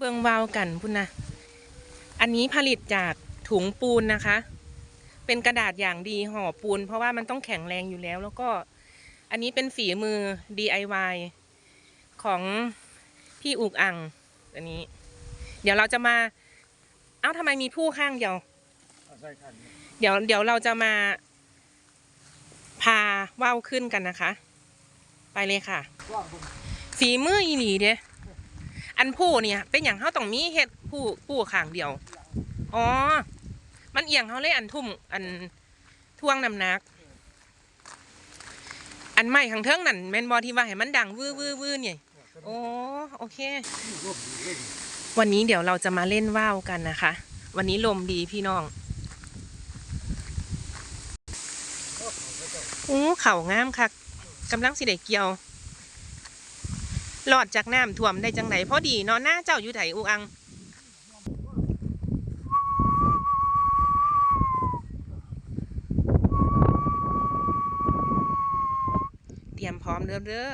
เบืองวาวกันพุ่นนะ อันนี้ผลิตจากถุงปูนนะคะ เป็นกระดาษอย่างดีห่อปูน เพราะว่ามันต้องแข็งแรงอยู่แล้ว แล้วก็อันนี้เป็นฝีมือ DIY ของพี่อุกอังอันนี้ เดี๋ยวเราจะมา เอ้าทำไมมีผู้ข้างเดียวเดี๋ยวเดี๋ยวเราจะมาพาว่าวขึ้นกันนะคะ ไปเลยค่ะ ฝีมืออีหลีเด้ อันผู้เนี่ย เป็นอย่างเขาต้องมีเฮ็ดผู้ผู้ข้างเดียว อ๋อ มันเอียงเขาเลยอันทุ่มอันท่วงน้ำหนัก อันใหม่ข้างเทิงนั่นแมนบอที่ว่าให้มันดังวื้อวื้อวื้อเนี่ยโอ้โอเค วันนี้เดี๋ยวเราจะมาเล่นว่าวกันนะคะ วันนี้ลมดีพี่น้องอู้เข่างามคักกำลังสิได้เกี่ยว หลอดจากน้ำท่วมได้จังไหนพอดีเนาะหน้าเจ้าอยู่ไถอุอังเตรียมพร้อมเด้อเด้อ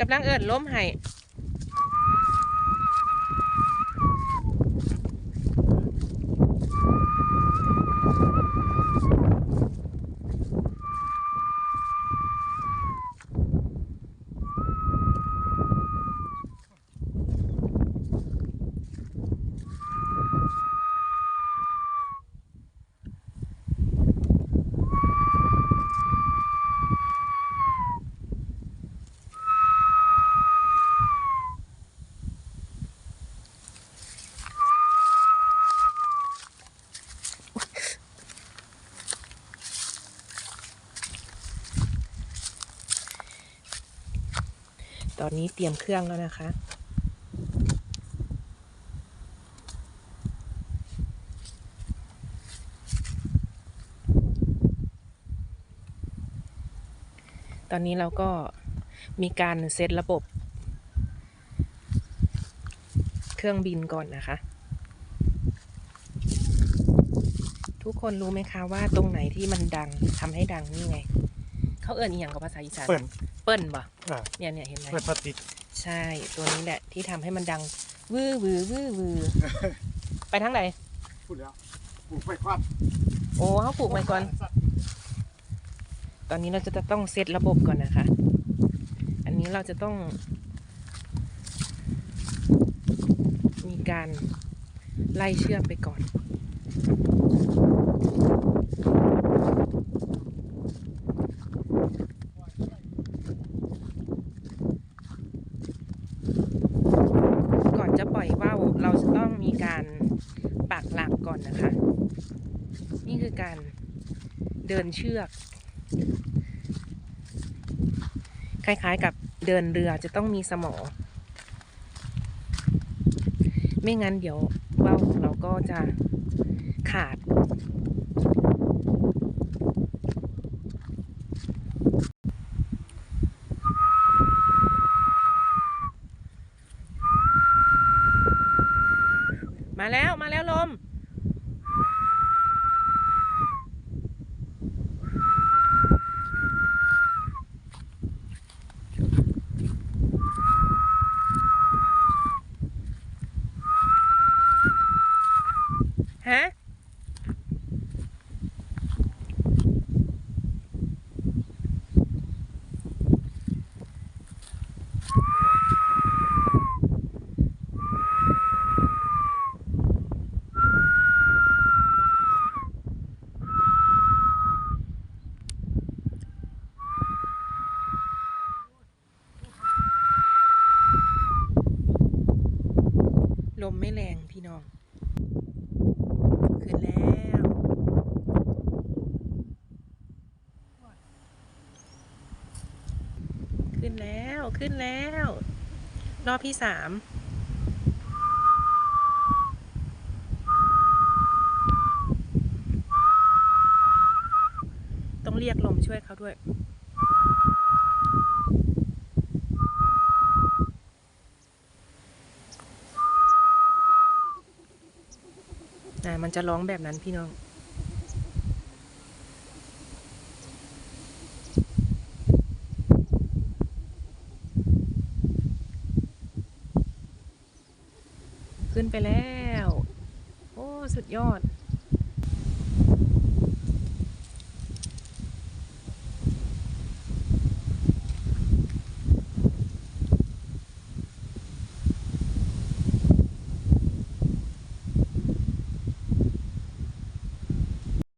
กำลังเอิดล้มให้ ตอนนี้เตรียมเครื่องแล้วนะคะ ตอนนี้เราก็มีการเซตระบบ เครื่องบินก่อนนะคะ ทุกคนรู้ไหมคะว่าตรงไหนที่มันดังทำให้ดังนี่ไง เขาเอ่นอีหยังกับภาษาอีสาน เปิด ปิ้ลบ่อ่าเนี่ยเนี่ยเห็นไหมเปิดพลาสติกใช่ตัวนี้แหละที่ทำให้มันดัง วื้อวือวื้อวือไปทางไหน พูดแล้วปลูกไฟควันโอ้เขาปลูกไว้ก่อน ตอนนี้เราจะต้องเซตระบบก่อนนะคะ อันนี้เราจะต้อง มีการไล่เชือกไปก่อน ก่อนจะปล่อยว่าวเราจะต้องมีการปักหลักก่อนนะคะ นี่คือการเดินเชือก คล้ายๆกับเดินเรือจะต้องมีสมอ ไม่งั้นเดี๋ยวว่าวของเราก็จะขาด มาแล้วมาแล้วลม แรงพี่น้อง ขึ้นแล้วขึ้นแล้วขึ้นแล้ว รอบที่สามต้องเรียกลมช่วยเขาด้วยันจะร้องแบบนั้นพี่น้อง ขึ้นไปแล้ว โอ้ สุดยอด